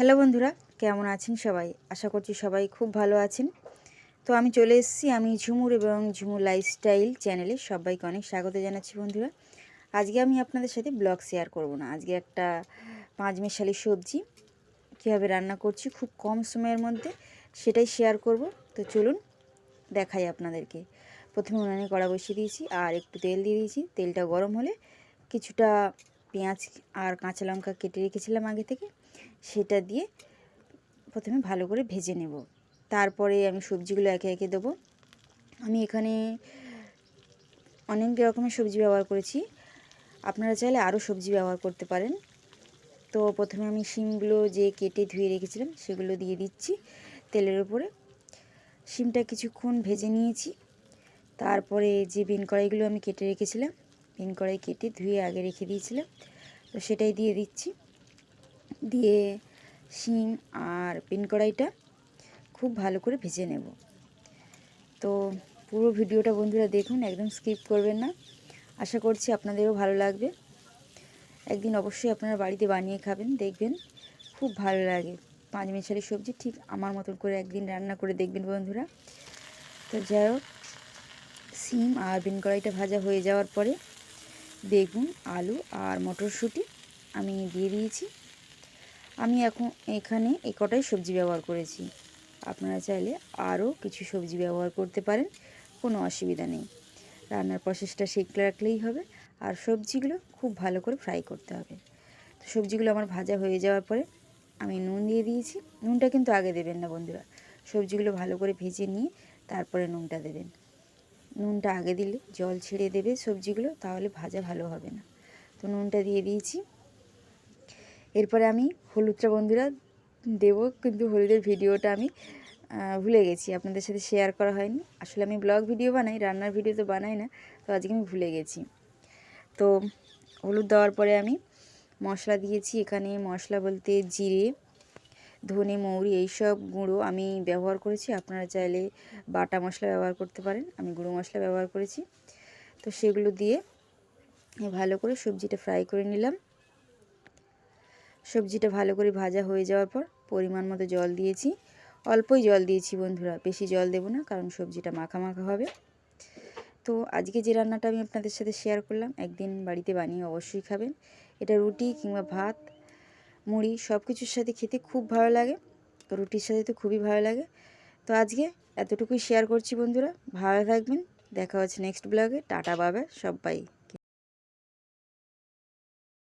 Hello বন্ধুরা, কেমন আছেন সবাই? আশা করছি সবাই খুব ভালো আছেন। তো আমি চলে এসেছি, আমি ঝুমুর এবং ঝুমুর লাইফস্টাইল চ্যানেলে সবাইকে অনেক স্বাগত জানাচ্ছি বন্ধুরা। আজকে আমি আপনাদের সাথে ব্লগ শেয়ার করব না। আজকে একটা পাঁচ মেশালি সবজি কীভাবে রান্না করছি খুব কম সময়ের মধ্যে সেটাই শেয়ার করব। তো চলুন দেখাই আপনাদেরকে। প্রথমে উনানে কড়া বসিয়ে দিয়েছি, আর একটু তেল দিয়ে দিয়েছি। তেলটা গরম হলে কিছুটা পেঁয়াজ আর কাঁচা লঙ্কা কেটে রেখেছিলাম আগে থেকে। সেটা দিয়ে প্রথমে ভালো করে ভেজে নেব। তারপরে আমি সবজিগুলো একে একে দেবো। আমি এখানে অনেক রকমের সবজি ব্যবহার করেছি। আপনারা চাইলে আরও সবজি ব্যবহার করতে পারেন। তো প্রথমে আমি শিমগুলো যে কেটে ধুয়ে রেখেছিলাম সেগুলো দিয়ে দিচ্ছি তেলের উপরে। শিমটা কিছুক্ষণ ভেজে নিয়েছি। তারপরে যে বিন কড়াইগুলো আমি কেটে রেখেছিলাম, বিন কড়াই কেটে ধুয়ে আগে রেখে দিয়েছিলাম, তো সেটাই দিয়ে দিচ্ছি। দিয়ে শিম আর পিন কড়াইটা খুব ভালো করে ভেজে নেব। তো পুরো ভিডিওটা বন্ধুরা দেখুন, একদম স্কিপ করবেন না। আশা করছি আপনাদেরও ভালো লাগবে। একদিন অবশ্যই আপনারা বাড়িতে বানিয়ে খাবেন, দেখবেন খুব ভালো লাগে। পাঁচ মেশালি সবজি ঠিক আমার মতন করে একদিন রান্না করে দেখবেন বন্ধুরা। তো যাই হোক সিম আর বিন কড়াইটা ভাজা হয়ে যাওয়ার পরে বেগুন আলু আর মটরশুঁটি আমি দিয়ে দিয়েছি। আমি এখন এখানে এ কটাই সবজি ব্যবহার করেছি। আপনারা চাইলে আরও কিছু সবজি ব্যবহার করতে পারেন, কোনো অসুবিধা নেই। রান্নার প্রসেসটা শিখলে রাখলেই হবে। আর সবজিগুলো খুব ভালো করে ফ্রাই করতে হবে। তো সবজিগুলো আমার ভাজা হয়ে যাওয়ার পরে আমি নুন দিয়ে দিয়েছি। নুনটা কিন্তু আগে দেবেন না বন্ধুরা। সবজিগুলো ভালো করে ভেজে নিয়ে তারপরে নুনটা দেবেন। নুনটা আগে দিলে জল ছেড়ে দেবে সবজিগুলো, তাহলে ভাজা ভালো হবে না। তো নুনটা দিয়ে দিয়েছি। এরপরে আমি হলুদটা বন্ধুরা দেব, কিন্তু হলুদের ভিডিওটা আমি ভুলে গেছি। আপনাদের সাথে শেয়ার করা হয়নি। আসলে আমি ব্লগ ভিডিও বানাই, রান্নার ভিডিও তো বানাই না, তো আজকে আমি ভুলে গেছি। তো হলুদ দেওয়ার পরে আমি মশলা দিয়েছি, এখানে মশলা বলতে জিরে, ধনে, মৌরি, এইসব গুঁড়ো আমি ব্যবহার করেছি। আপনারা চাইলে বাটা মশলা ব্যবহার করতে পারেন, আমি গুঁড়ো মশলা ব্যবহার করেছি। তো সেগুলো দিয়ে ভালো করে সবজিটা ফ্রাই করে নিলাম। সবজিটা ভালো করে ভাজা হয়ে যাওয়ার পর পরিমাণ মতো জল দিয়েছি। অল্পই জল দিয়েছি বন্ধুরা, বেশি জল দেবো না, কারণ সবজিটা মাখা মাখা হবে। তো আজকে যে রান্নাটা আমি আপনাদের সাথে শেয়ার করলাম, একদিন বাড়িতে বানিয়ে অবশ্যই খাবেন। এটা রুটি কিংবা ভাত, মুড়ি সব কিছুর সাথে খেতে খুব ভালো লাগে। রুটির সাথে তো খুবই ভালো লাগে। তো আজকে এতটুকুই শেয়ার করছি বন্ধুরা, ভালো থাকবেন, দেখা হচ্ছে নেক্সট ব্লগে টাটা বাবা সবাই।